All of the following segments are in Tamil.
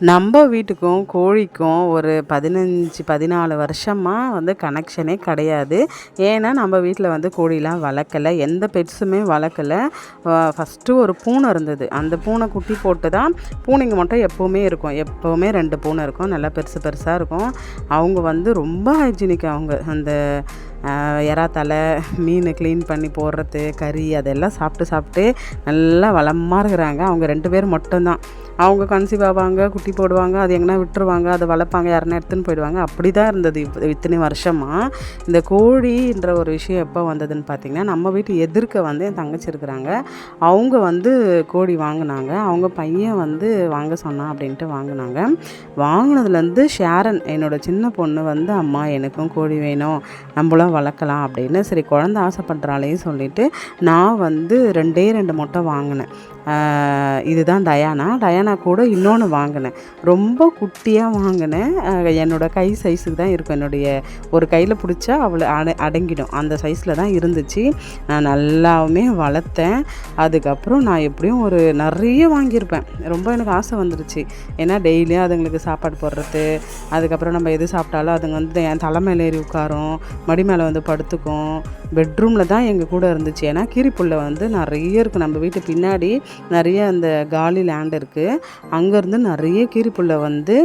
நம்ம வீட்டுக்கும் கோழிக்கும் ஒரு பதினஞ்சு பதினாலு வருஷமாக வந்து கனெக்ஷனே கிடையாது. ஏன்னா நம்ம வீட்டில் வந்து கோழிலாம் வளர்க்கலை. எந்த பெட்ஸுமே வளர்க்கலை. ஃபஸ்ட்டு ஒரு பூனை இருந்தது. அந்த பூனை குட்டி போட்டு தான் பூனைங்க மட்டும் எப்போவுமே இருக்கும். எப்போவுமே ரெண்டு பூனை இருக்கும். நல்லா பெருசு பெருசாக இருக்கும். அவங்க வந்து ரொம்ப ஹைஜீனிக் அவங்க அந்த எறா தலை மீன் க்ளீன் பண்ணி போடுறது கறி அதெல்லாம் சாப்பிட்டு சாப்பிட்டு நல்லா வளமாக இருக்கிறாங்க. அவங்க ரெண்டு பேர் மட்டும்தான். அவங்க கன்சீவ் ஆவாங்க குட்டி போடுவாங்க அது எங்கன்னா விட்டுருவாங்க அதை வளர்ப்பாங்க யாருன்னா எடுத்துன்னு போயிடுவாங்க. அப்படி தான் இருந்தது இப்போ இத்தனை வருஷமாக இந்த கோழின்ற ஒரு விஷயம் எப்போ வந்ததுன்னு பார்த்தீங்கன்னா நம்ம வீட்டு எதிர்க்க வந்து என் தங்கச்சி இருக்கிறாங்க. அவங்க வந்து கோழி வாங்கினாங்க. அவங்க பையன் வந்து வாங்க சொன்னான் அப்படின்ட்டு வாங்கினாங்க. வாங்கினதுலேருந்து ஷேரன் என்னோட சின்ன பொண்ணு வந்து அம்மா எனக்கும் கோழி வேணும். நம்மளும் வளர்க்கலாம் அப்படின்னு சரி குழந்த ஆசைப்படுறாளேன்னு சொல்லிட்டு நான் வந்து ரெண்டே ரெண்டு முட்டை வாங்கினேன். இதுதான் டயானா. டயானா கூட இன்னொன்று வாங்கினேன். ரொம்ப குட்டியாக வாங்கினேன். என்னோடய என்னோட கை சைஸுக்கு தான் இருக்கும். என்னுடைய ஒரு கையில் பிடிச்சா அவளை அட அடங்கிடும். அந்த சைஸில் தான் இருந்துச்சு. நான் நல்லாவுமே வளர்த்தேன். அதுக்கப்புறம் நான் எப்படியும் ஒரு நிறைய வாங்கியிருப்பேன். ரொம்ப எனக்கு ஆசை வந்துருச்சு. ஏன்னா டெய்லியும் அதுங்களுக்கு சாப்பாடு போடுறது அதுக்கப்புறம் நம்ம எது சாப்பிட்டாலும் அதுங்க வந்து என் தலைமையில் ஏறி உட்காரும். மடி மேலே வந்து படுத்துக்கும். பெட்ரூமில் தான் எங்கள் கூட இருந்துச்சு. ஏன்னா கீரிப்புல்ல வந்து நிறைய இருக்குது நம்ம வீட்டு பின்னாடி நிறைய அந்த காலி லேண்ட் இருக்குது அங்கேருந்து நிறைய கீரிப்புள்ள வந்து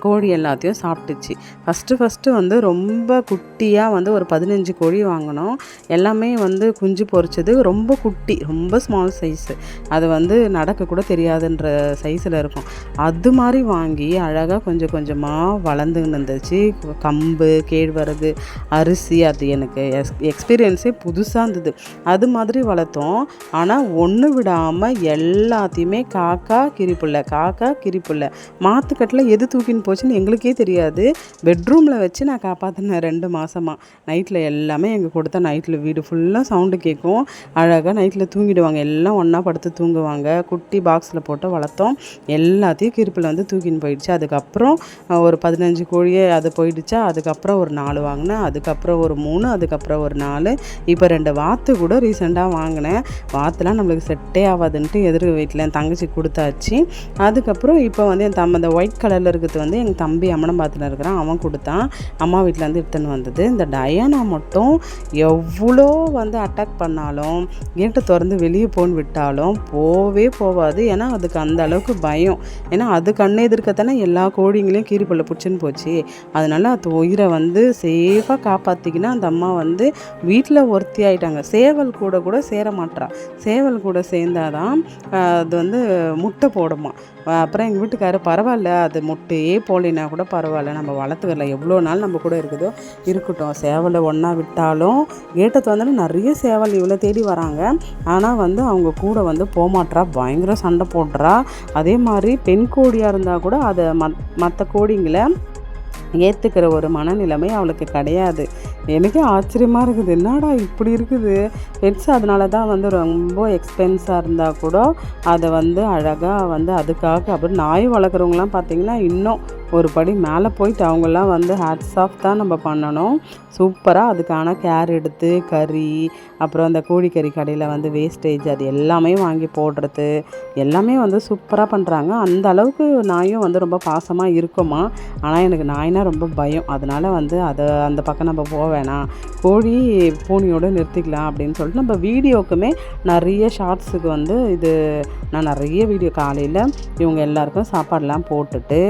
கோழி எல்லாத்தையும் சாப்பிட்டுச்சு. ஃபஸ்ட்டு ஃபஸ்ட்டு வந்து ரொம்ப குட்டியாக வந்து ஒரு பதினஞ்சு கோழி வாங்கினோம். எல்லாமே வந்து குஞ்சு பொரிச்சது. ரொம்ப குட்டி ரொம்ப ஸ்மால் சைஸு அது வந்து நடக்க கூட தெரியாதுன்ற சைஸில் இருக்கும். அது மாதிரி வாங்கி அழகாக கொஞ்சம் கொஞ்சமாக வளர்ந்துன்னு இருந்துச்சு. கம்பு கேழ்வரகு அரிசி அது எனக்கு எக்ஸ் எக்ஸ்பீரியன்ஸே புதுசாக இருந்தது. அது மாதிரி வளர்த்தோம். ஆனால் ஒன்று விடாமல் எல்லாத்தையுமே காக்கா கிரிப்புள்ள காக்கா கிரிப்புள்ள. மாத்துக்கட்டில் எது தூக்கின்னு போச்சுன்னு எங்களுக்கே தெரியாது. பெட்ரூமில் வச்சு நான் காப்பாற்றினேன் ரெண்டு மாதமாக நைட்டில் எல்லாமே எங்கள் கொடுத்த நைட்டில் வீடு ஃபுல்லாக சவுண்டு கேட்கும் அழகாக நைட்டில் தூங்கிடுவாங்க. எல்லாம் ஒன்றா படுத்து தூங்குவாங்க. குட்டி பாக்ஸில் போட்டு வளர்த்தோம். எல்லாத்தையும் கிருப்பில் வந்து தூக்கின்னு போயிடுச்சு. அதுக்கப்புறம் ஒரு பதினஞ்சு கோழியே அது போயிடுச்சா? அதுக்கப்புறம் ஒரு நாலு வாங்கினேன். அதுக்கப்புறம் ஒரு மூணு அதுக்கப்புறம் ஒரு நாலு. இப்போ ரெண்டு வாத்து கூட ரீசெண்டாக வாங்கினேன். வாத்துலாம் நம்மளுக்கு செட்டே ஆகாதுன்ட்டு எதிர் வீட்டில் என் தங்கச்சி கொடுத்தாச்சு. அதுக்கப்புறம் இப்போ வந்து என் தம் அந்த ஒயிட் கலரில் இருக்கிறது வந்து வந்து எங்கள் தம்பி அம்மனம்பாத்தில் இருக்கிறான். அவன் கொடுத்தான். அம்மா வீட்டிலேருந்து எடுத்துன்னு வந்தது. இந்த டயானா மட்டும் எவ்வளோ வந்து அட்டாக் பண்ணாலும் கேட்டை திறந்து வெளியே போன்னு விட்டாலும் போவே போகாது ஏன்னா அதுக்கு அந்த அளவுக்கு பயம். ஏன்னா அது கண்ணை எதிர்க்கத்தானே எல்லா கோழிங்களையும் கீரிப்பள்ள பிடிச்சின்னு போச்சு. அதனால அது உயிரை வந்து சேஃபாக காப்பாற்றிக்கினா அந்த அம்மா வந்து வீட்டில் ஒருத்தி ஆகிட்டாங்க சேவல் கூட கூட சேர மாட்றா. சேவல் கூட சேர்ந்தாதான் அது வந்து முட்டை போடுமா. அப்புறம் எங்கள் வீட்டுக்காரர் பரவாயில்ல அது முட்டையே போகலினா கூட பரவாயில்ல. நம்ம வளர்த்துக்கலாம் எவ்வளோ நாள் நம்ம கூட இருக்குதோ இருக்கட்டும். சேவலை ஒன்றா விட்டாலும் கேட்டை திறந்தாலும் நிறைய சேவல் இவ்வளோ தேடி வராங்க. ஆனால் வந்து அவங்க கூட வந்து போமாட்றா பயங்கர சண்டை போடுறா. அதே மாதிரி பெண் கோழியாக இருந்தால் கூட அதை மத் மற்ற கோழிங்களை ஏற்றுக்கிற ஒரு மனநிலைமை அவளுக்கு கிடையாது. எனக்கே ஆச்சரியமாக இருக்குது. என்னடா இப்படி இருக்குது? பெட்ஸ் அதனால தான் வந்து ரொம்ப எக்ஸ்பென்ஸாக இருந்தால் கூட அதை வந்து அழகாக வந்து அதுக்காக அப்புறம் நாய் வளர்க்குறவங்களாம் பார்த்திங்கன்னா இன்னும் ஒரு படி மேலே போயிட்டு அவங்கெல்லாம் வந்து ஹேட்ஸ் ஆஃப் தான் நம்ம பண்ணணும். சூப்பராக அதுக்கான கேர் எடுத்து கறி அப்புறம் அந்த கோழிக்கறி கடையில் வந்து வேஸ்டேஜ் அது எல்லாமே வாங்கி போடுறது. எல்லாமே வந்து சூப்பராக பண்ணுறாங்க அந்த அளவுக்கு நாயும் வந்து ரொம்ப பாசமாக இருக்குமா? ஆனால் எனக்கு நாயினா ரொம்ப பயம். அதனால் வந்து அதை அந்த பக்கம் நம்ம போக வேணாம். கோழி பூனியோடு நிறுத்திக்கலாம் அப்படின்னு சொல்லிட்டு நம்ம வீடியோக்குமே நிறைய ஷார்ட்ஸுக்கு வந்து இது நான் நிறைய வீடியோ காலையில் இவங்க எல்லாருக்கும் சாப்பாடெலாம் போட்டுட்டு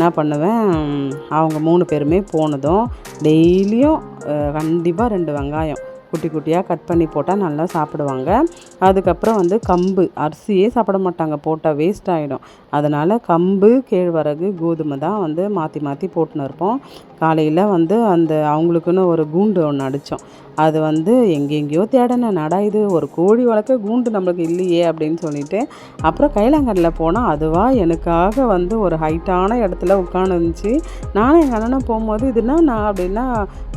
நான் பண்ண பண்ணுவேன் அவங்க மூணு பேருமே போனதும் டெய்லியும் கண்டிப்பாக ரெண்டு வெங்காயம். குட்டி குட்டியாக கட் பண்ணி போட்டால் நல்லா சாப்பிடுவாங்க. அதுக்கப்புறம் வந்து கம்பு அரிசியே சாப்பிட மாட்டாங்க போட்டால் வேஸ்ட் ஆகிடும் அதனால் கம்பு கேழ்வரகு கோதுமை தான் வந்து மாற்றி மாற்றி போட்டுன்னு இருப்போம். காலையில் வந்து அந்த அவங்களுக்குன்னு ஒரு கூண்டு ஒன்று அடித்தோம் அது வந்து எங்கெங்கேயோ தேடனே நடா இது. ஒரு கோழி வளர்க்க கூண்டு நம்மளுக்கு இல்லையே அப்படின்னு சொல்லிட்டு. அப்புறம் கைலாங்கல்ல போனால் அதுவாக எனக்காக வந்து ஒரு ஹைட்டான இடத்துல உட்காந்துருந்துச்சு நானும் எங்கள் அண்ணனும் போகும்போது இதுனா நான் அப்படின்னா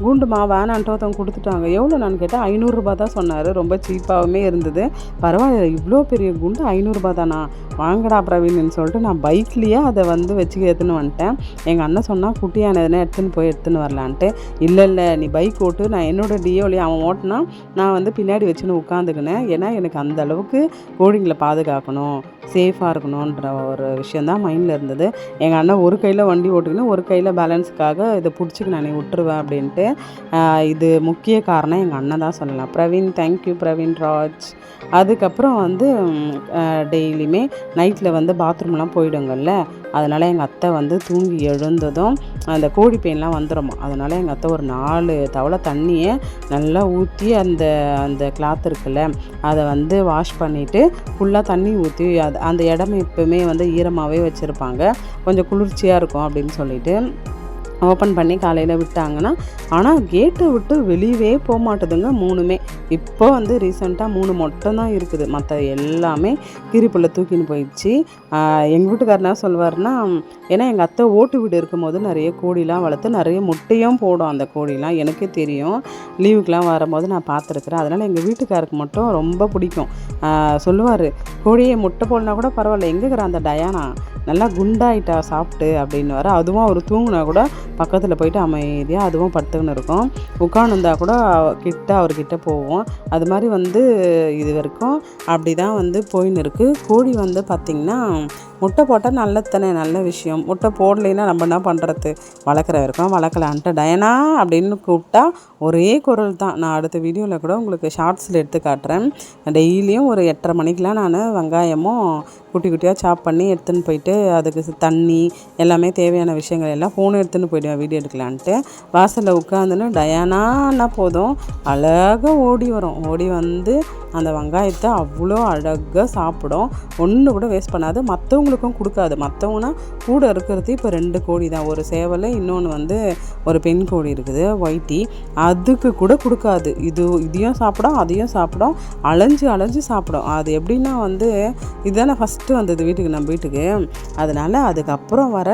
கூண்டுமா? வேணான்ட்டு ஒருத்தவங்க கொடுத்துட்டாங்க. எவ்வளோ நான் கேட்டால் ஐநூறுரூபா தான் சொன்னார். ரொம்ப சீப்பாகவுமே இருந்தது. பரவாயில்ல இவ்வளோ பெரிய குண்டு ஐநூறுரூபா தானா? வாங்கடா பிரவீன்னு சொல்லிட்டு நான் பைக்லேயே அதை வந்து வச்சு எடுத்துன்னு வந்துட்டேன். எங்கள் அண்ணன் சொன்னால் குட்டியான எதுனா எடுத்துன்னு போய் எடுத்துன்னு வரலான்ட்டு. இல்லை இல்லை நீ பைக் ஓட்டு. நான் என்னோட டியோலையும் அவன் ஓட்டினா நான் வந்து பின்னாடி வச்சுன்னு உட்காந்துக்கினேன். ஏன்னா எனக்கு அந்த அளவுக்கு கோழிங்களை பாதுகாக்கணும் சேஃபாக இருக்கணுன்ற ஒரு விஷயந்தான் மைண்டில் இருந்தது. எங்கள் அண்ணன் ஒரு கையில் வண்டி ஓட்டுக்கணும் ஒரு கையில் பேலன்ஸுக்காக இதை பிடிச்சிக்கு நான் விட்டுருவேன் அப்படின்ட்டு இது முக்கிய காரணம் எங்கள் அண்ணன் தான் சொல்லலாம். Praveen thank you Praveen Raj. அதுக்கப்புறம் வந்து டெய்லியுமே நைட்டில் வந்து பாத்ரூம்லாம் போயிடுங்கள்ல அதனால் எங்கள் அத்தை வந்து தூங்கி எழுந்ததும் அந்த கோழி பெயின்லாம் வந்துடுமா அதனால் எங்கள் அத்தை ஒரு நாலு தவளை தண்ணியை நல்லா ஊற்றி அந்த அந்த கிளாத் இருக்குல்ல அதை வந்து வாஷ் பண்ணிவிட்டு ஃபுல்லாக தண்ணி ஊற்றி அது அந்த இடம் எப்பவுமே வந்து ஈரமாகவே வச்சுருப்பாங்க. கொஞ்சம் குளிர்ச்சியாக இருக்கும் அப்படின்னு சொல்லிட்டு ஓப்பன் பண்ணி காலையில் விட்டாங்கன்னா ஆனால் கேட்டை விட்டு வெளியவே போக மாட்டுதுங்க மூணுமே. இப்போ வந்து ரீசெண்டாக மூணு மட்டும்தான் இருக்குது. மற்ற எல்லாமே கீரிப்புள்ள தூக்கின்னு போயிடுச்சு. எங்கள் வீட்டுக்காரர் என்ன சொல்வார்னா ஏன்னா எங்கள் அத்தை ஓட்டு வீடு இருக்கும்போது நிறைய கோழிலாம் வளர்த்து நிறைய முட்டையும் போடும் அந்த கோழிலாம். எனக்கே தெரியும். லீவுக்கெலாம் வரும்போது நான் பார்த்துருக்குறேன். அதனால் எங்கள் வீட்டுக்காருக்கு மட்டும் ரொம்ப பிடிக்கும். சொல்லுவார் கோழியை முட்டை போடனா கூட பரவாயில்ல. எங்கே இருக்கிற அந்த டயானா? நல்லா குண்டாயிட்டா சாப்பிட்டு அப்படின்னு வர அதுவும் அவர் தூங்கினா கூட பக்கத்தில் போயிட்டு அமைதியாக அதுவும் படுத்துக்கின்னு இருக்கும். உட்காந்துருந்தா கூட கிட்ட அவர்கிட்ட போவோம். அது மாதிரி வந்து இது வரைக்கும் அப்படி தான் வந்து போயின்னு இருக்குது கோழி வந்து பார்த்திங்கன்னா முட்டை போட்டால் நல்லத்தனை நல்ல விஷயம். முட்டை போடலைன்னா நம்ம என்ன பண்ணுறது வளர்க்குற வரைக்கும் வளர்க்கலான்ட்டு டயனா அப்படின்னு கூப்பிட்டா ஒரே குரல் தான். நான் அடுத்த வீடியோவில் கூட உங்களுக்கு ஷார்ட்ஸில் எடுத்து காட்டுறேன். டெய்லியும் ஒரு எட்டரை மணிக்கெலாம் நான் வெங்காயமும் குட்டி குட்டியாக சாப் பண்ணி எடுத்துன்னு போயிட்டு அதுக்கு தண்ணி எல்லாமே தேவையான விஷயங்கள் எல்லாம் ஃபோன் எடுத்துன்னு போயிடுவேன் வீடியோ எடுக்கலான்ட்டு. வாசலில் உட்காந்துன்னு டயானான்னா போதும். அழகாக ஓடி வரும். ஓடி வந்து அந்த வெங்காயத்தை அவ்வளோ அழகாக சாப்பிடும். ஒன்று கூட வேஸ்ட் பண்ணாது. மற்றவங்க அவங்களுக்கும் கொடுக்காது. மற்றவங்கன்னா கூட இருக்கிறது இப்போ ரெண்டு கோழி தான். ஒரு சேவல் இன்னொன்று வந்து ஒரு பெண் கோழி இருக்குது ஒயிட்டி. அதுக்கு கூட கொடுக்காது. இது இதையும் சாப்பிடும் அதையும் சாப்பிடும். அலைஞ்சு அலைஞ்சு சாப்பிடும். அது எப்படின்னா வந்து இதுதானே ஃபஸ்ட்டு வந்தது வீட்டுக்கு நம்ம வீட்டுக்கு. அதனால் அதுக்கப்புறம் வர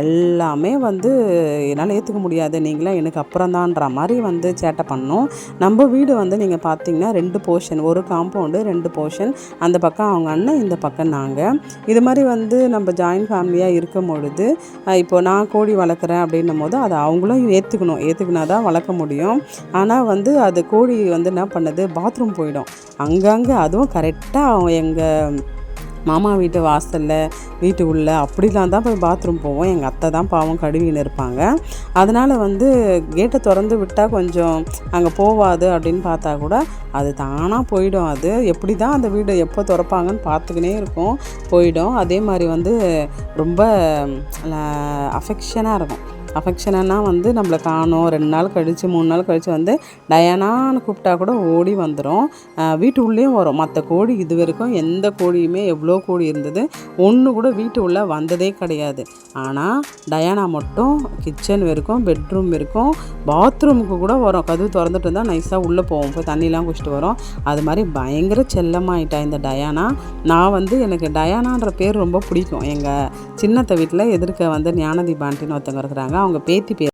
எல்லாமே வந்து என்னால் ஏற்றுக்க முடியாது. நீங்களாம் எனக்கு அப்புறம் தான்ற மாதிரி வந்து சேட்டை பண்ணோம். நம்ம வீடு வந்து நீங்கள் பார்த்தீங்கன்னா ரெண்டு போர்ஷன் ஒரு காம்பவுண்டு ரெண்டு போர்ஷன் அந்த பக்கம் அவங்க அண்ணன் இந்த பக்கம் நாங்கள் இது மாதிரி வந்து வந்து நம்ம ஜாயின்ட் ஃபேமிலியாக இருக்கும் பொழுது இப்போ நான் கோழி வளர்க்குறேன் அப்படின்னும் போது அதை அவங்களும் ஏற்றுக்கணும் ஏற்றுக்கினா தான் வளர்க்க முடியும். ஆனால் வந்து அது கோழி வந்து என்ன பண்ணுது? பாத்ரூம் போயிடும். அங்கங்கே அதுவும் கரெக்டாக எங்கள் மாமா வீட்டு வாசலில் வீட்டு உள்ளே அப்படிலாம் தான் போய் பாத்ரூம் போவோம். எங்கள் அத்தை தான் பாவம் கழுவின்னு இருப்பாங்க. அதனால் வந்து கேட்டை திறந்து விட்டால் கொஞ்சம் அங்கே போவாது அப்படின்னு பார்த்தா கூட அது தானாக போயிடும். அது எப்படி தான் அந்த வீடு எப்போ திறப்பாங்கன்னு பார்த்துக்கினே இருக்கும். போயிடும். அதே மாதிரி வந்து ரொம்ப அஃபெக்ஷனாக இருக்கும். அஃபெக்ஷனா வந்து நம்மளை காணும். ரெண்டு நாள் கழித்து மூணு நாள் கழித்து வந்து டயானான்னு கூப்பிட்டா கூட ஓடி வந்துடும் வீட்டு உள்ளேயும் வரும். மற்ற கோழி இது வரைக்கும் எந்த கோழியுமே எவ்வளோ கோழி இருந்தது ஒன்று கூட வீட்டு உள்ளே வந்ததே கிடையாது. ஆனால் டயானா மட்டும் கிச்சன் வரைக்கும் பெட்ரூம் வரைக்கும் பாத்ரூமுக்கு கூட வரும். கதவு திறந்துட்டு இருந்தால் நைஸாக உள்ளே போவோம். போய் தண்ணிலாம் குடிச்சிட்டு வரோம். அது மாதிரி பயங்கர செல்லமாயிட்டா இந்த டயானா. நான் வந்து எனக்கு டயானான்ற பேர் ரொம்ப பிடிக்கும். எங்கள் சின்னத்த வீட்டில் எதிர்க்க வந்து ஞானதீப் பாண்டின்னு ஒருத்தவங்க இருக்கிறாங்க. அவங்க பேத்தி பேர்